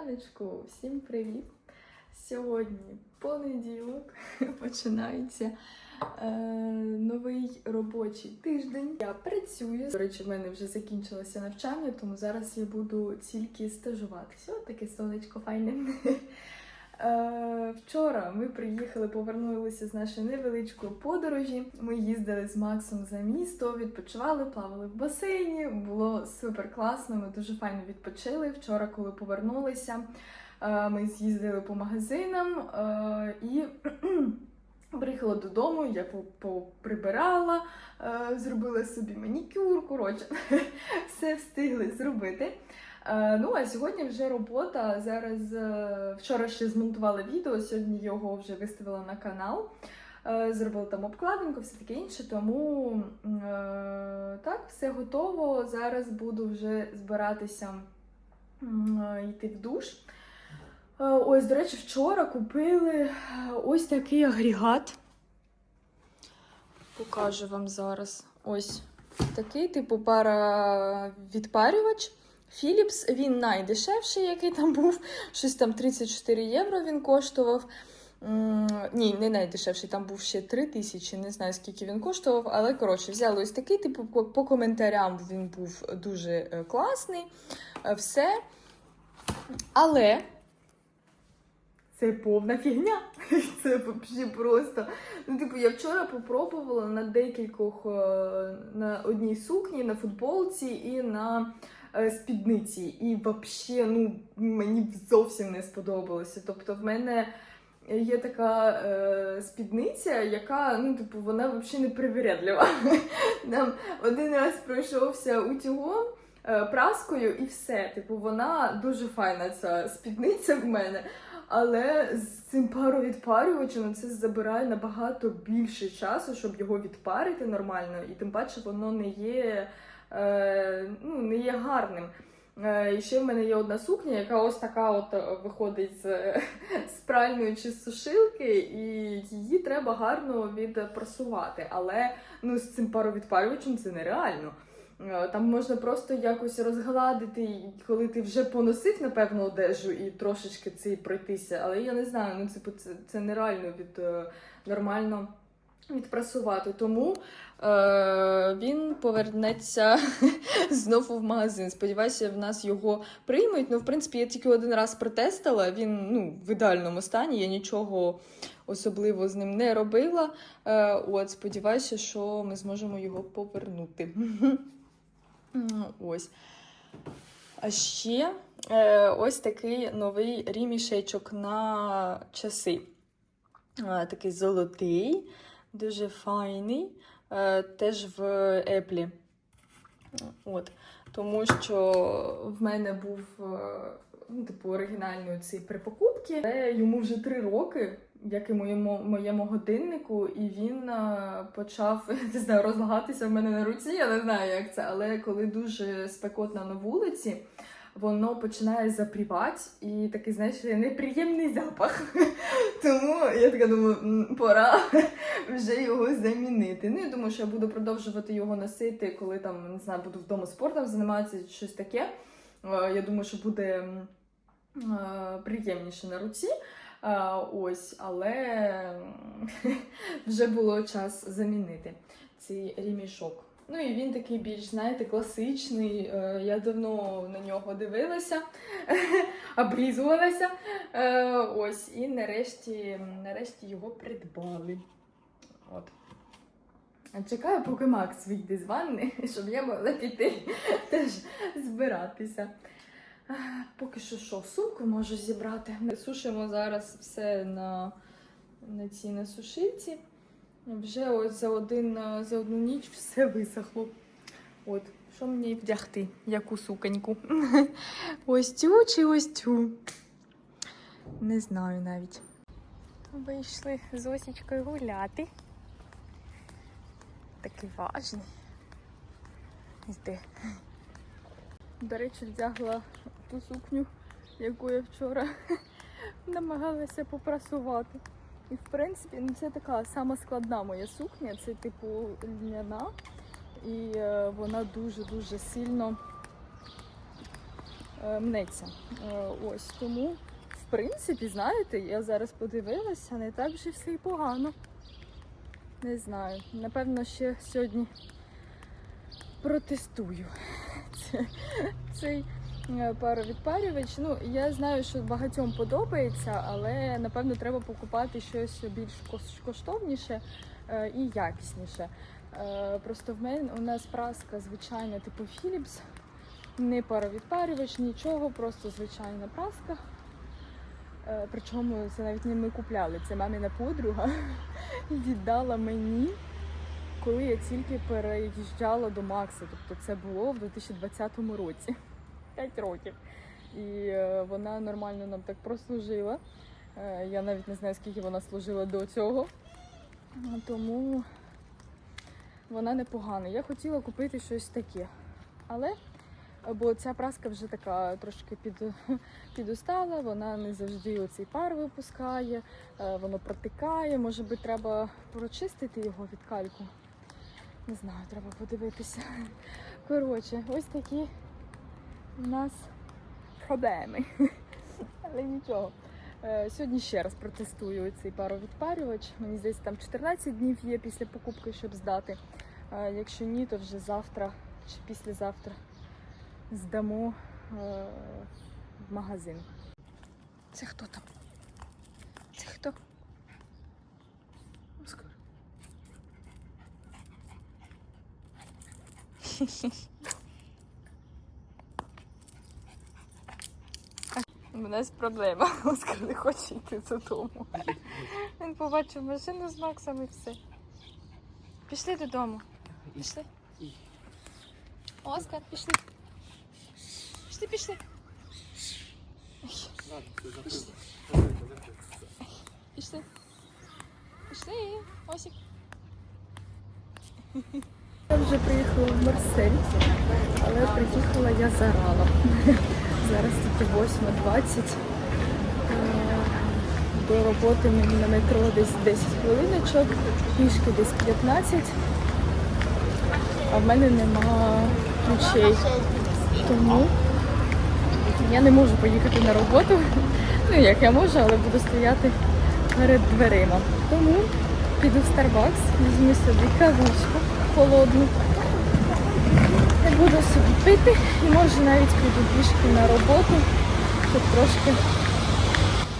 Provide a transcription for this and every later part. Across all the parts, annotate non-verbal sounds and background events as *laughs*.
раночку, всім привіт! Сьогодні понеділок *laughs* починається е, новий робочий тиждень. Я працюю. До речі, в мене вже закінчилося навчання, тому зараз я буду тільки стажуватися. От таке сонечко файне. *laughs* Е, Вчора ми приїхали, повернулися з нашої невеличкої подорожі. Ми їздили з Максом за місто, відпочивали, плавали в басейні. Було супер класно. Ми дуже файно відпочили. Вчора, коли повернулися, е, ми з'їздили по магазинам е, і *clears throat* приїхала додому. Я поприбирала, зробила собі манікюр. Коротше, *laughs* все встигли зробити. Е, Ну, а сьогодні вже робота. Зараз е, вчора ще змонтувала відео, сьогодні його вже виставила на канал. Е, Зробила там обкладинку, все таке інше. Тому так, все готово. Зараз буду вже збиратися йти в душ. Ось, до речі, вчора купили ось такий агрегат. Покажу вам зараз. Ось такий, типу, пара відпарювач. Philips, він найдешевший, який там був. Щось там 34 євро він коштував. Ні, не найдешевший, там був ще 3 тисячі, не знаю скільки він коштував, але коротше, взяли ось такий, типу, по, коментарям він був дуже е, класний. е, Все. Але це повна фігня. *laughs* Це просто. Ну, типу, я вчора попробувала на декількох е, на одній сукні, на футболці і на спідниці. І взагалі, ну, мені зовсім не сподобалося. Тобто, в мене є така е, спідниця, яка, ну, типу, вона взагалі не привередлива. Нам *laughs* один раз пройшовся утюгом. е, Праскою і все. Типу, вона дуже файна ця спідниця в мене. Але з цим паровідпарювачем це забирає набагато більше часу, щоб його відпарити нормально, і тим паче воно не є, е, ну, не є гарним. Е, і ще в мене є одна сукня, яка ось така от е, виходить з, *laughs* з пральної чи з сушилки, і її треба гарно відпрасувати. Але ну, з цим паровідпарювачем це нереально. Е, Там можна просто якось розгладити, коли ти вже поносив, напевно, одежу і трошечки цей пройтися. Але я не знаю, ну це, це, це нереально від е, нормально відпрасувати. Тому е, він повернеться *laughs* знову в магазин. Сподіваюся, в нас його приймуть. Ну, в принципі, я тільки один раз протестила. Він ну, в ідеальному стані. Я нічого особливо з ним не робила. Е, от, сподіваюся, що ми зможемо його повернути. *laughs* Ось. А ще е, ось такий новий рімішечок на часи. Е, такий золотий, дуже файний, е, теж в Еплі. От. Тому що в мене був е, ну, типу, оригінальний цей при покупці, але йому вже три роки, як і моєму, моєму годиннику, і він е, почав *laughs* не знаю, розлагатися в мене на руці. Я не знаю, як це, але коли дуже спекотно на вулиці. Воно починає запрівати і такий, знаєш, неприємний запах. *laughs* Тому я така думаю, пора вже його замінити. Ну, я думаю, що я буду продовжувати його носити, коли там не знаю, буду вдома спортом займатися, щось таке. Е, Я думаю, що буде е, приємніше на руці. Е, Ось, але *laughs* вже було час замінити цей ремішок. Ну і він такий більш, знаєте, класичний. Е, Я давно на нього дивилася, *laughs* обрізувалася. Е, Ось, і нарешті, нарешті його придбали. От. Чекаю, поки Макс вийде з ванни, *laughs* щоб я могла піти *laughs* теж збиратися. Поки що що, сумку можу зібрати. Сушимо зараз все на, на цій на сушильці. Вже ось за, один, е, за одну ніч все висохло. От, що мені вдягти? Яку суконьку? *laughs* ось цю чи ось цю? Не знаю навіть. Вийшли з Осічкою гуляти. Такий важний. Йди. До речі, вдягла ту сукню, яку я вчора *laughs* намагалася попрасувати. І в принципі, ну це така сама складна моя сукня, це типу льняна. І е, вона дуже-дуже сильно е, мнеться. Е, ось тому, в принципі, знаєте, я зараз подивилася, не так вже все і погано. Не знаю. Напевно, ще сьогодні протестую *laughs* це- цей паровідпарювач. Ну, я знаю, що багатьом подобається, але напевно треба покупати щось більш коштовніше е, і якісніше. Е, Просто в мене у нас праска звичайна, типу Philips, не паровідпарювач, нічого, просто звичайна праска. Е, Причому це навіть не ми купляли, це маміна подруга *laughs* віддала мені, коли я тільки переїжджала до Макса. Тобто це було в 2020 році. 5 років. І е, вона нормально нам так прослужила. Е, Я навіть не знаю, скільки вона служила до цього. Тому вона непогана. Я хотіла купити щось таке. Але бо ця праска вже така трошки під, *laughs* підустала, вона не завжди оцей пар випускає, е, воно протикає. Може би треба прочистити його від кальку. Не знаю, треба подивитися. *laughs* Коротше, ось такі у нас проблеми. *laughs* Але нічого. Е, Сьогодні ще раз протестую цей паровідпарювач. Мені здається, там 14 днів є після покупки, щоб здати. Е, Якщо ні, то вже завтра чи післязавтра здамо е, в магазин. Це хто там? Це хто? Оскар. *laughs* У нас проблема. *laughs* Оскар не хоче йти додому. Він побачив машину з Максом і все. Пішли додому. Пішли. Оскар, пішли. Пішли, пішли. Пішли. Пішли. Пішли. Осік. Я вже приїхала в Марсель, але приїхала я зарано. Зараз тільки 8.20. Е, До роботи мені на метро десь 10 хвилиночок, пішки десь 15. А в мене нема ключей. Тому я не можу поїхати на роботу. *laughs* Ну як я можу, але буду стояти перед дверима. Тому піду в Starbucks, візьму собі кавучку холодну. І буду собі пити і може навіть піду пішки на роботу, щоб трошки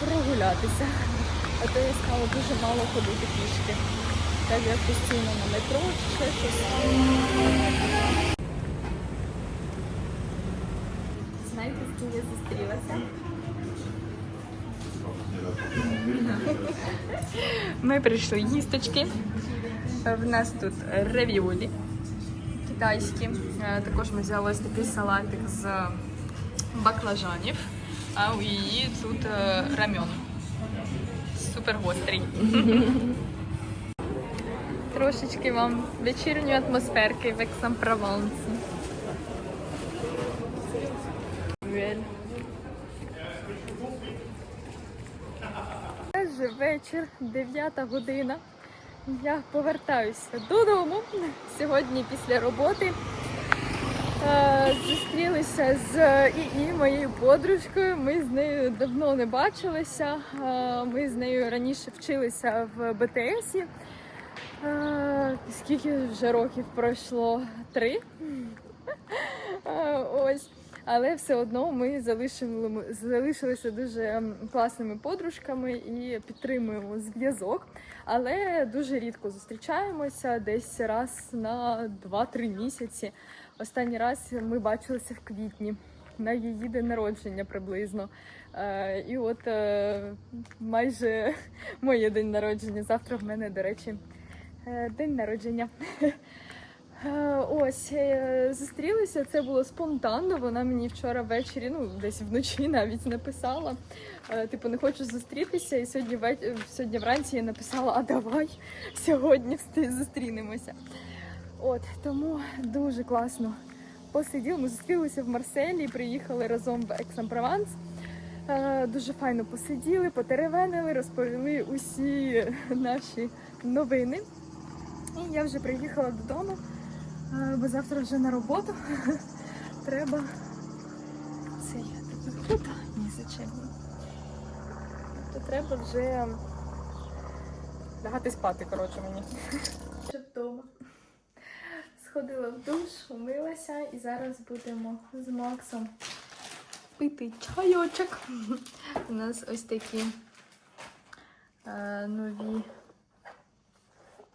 прогулятися. А то я стала дуже мало ходити пішки. Так як постійно на метро чи ще щось. Знаєте, з ким я зустрілася? Ми прийшли їсточки. В нас тут ревіолі китайські. Е, Також ми взяли ось такий салатик з баклажанів, а у її тут е, рамьон. Супер гострий. *laughs* Трошечки вам вечірньої атмосферки в Ексан-Провансі. Вечір, 9 година. Я повертаюся додому сьогодні після роботи. Е, Зустрілися з ІІ, моєю подружкою. Ми з нею давно не бачилися. Е, Ми з нею раніше вчилися в БТСі. Е, Скільки вже років пройшло? Три. Ось. Але все одно ми залишили, залишилися дуже класними подружками і підтримуємо зв'язок. Але дуже рідко зустрічаємося десь раз на 2-3 місяці. Останній раз ми бачилися в квітні на її день народження приблизно. Е, І от е, майже *laughs* моє день народження. Завтра в мене, до речі, е, день народження. *laughs* Е, Ось е, зустрілися. Це було спонтанно. Вона мені вчора ввечері, ну десь вночі *laughs* навіть написала. е, Типу, не хочу зустрітися. І сьогодні сьогодні вранці я написала: А давай сьогодні зустрінемося. От тому дуже класно посиділи. Ми зустрілися в Марселі, приїхали разом в Ексан-Прованс. Дуже файно посиділи, потеревенили, розповіли усі наші новини. І я вже приїхала додому, бо завтра вже на роботу. *laughs* Треба це я ні зачем. То треба вже лягати спати, коротше, мені. *laughs* Вже вдома. Сходила в душ, умилася і зараз будемо з Максом пити чайочок. *laughs* У нас ось такі е, нові.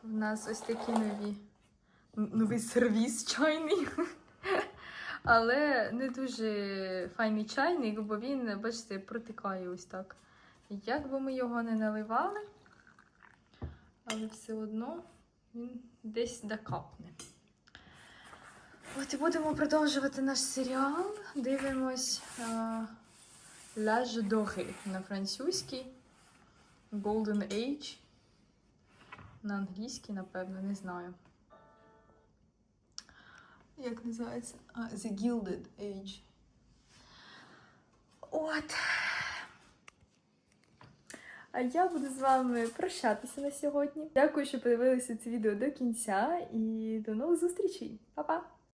У нас ось такі нові. Новий сервіс чайний. Але не дуже файний чайник, бо він, бачите, протикає ось так. Як би ми його не наливали, але все одно він десь докапне. От і будемо продовжувати наш серіал. Дивимось а, L'Âge doré на французький. Golden Age. На англійській, напевно, не знаю. Як називається? А, The Gilded Age. От. А я буду з вами прощатися на сьогодні. Дякую, що подивилися це відео до кінця і до нових зустрічей. Па-па!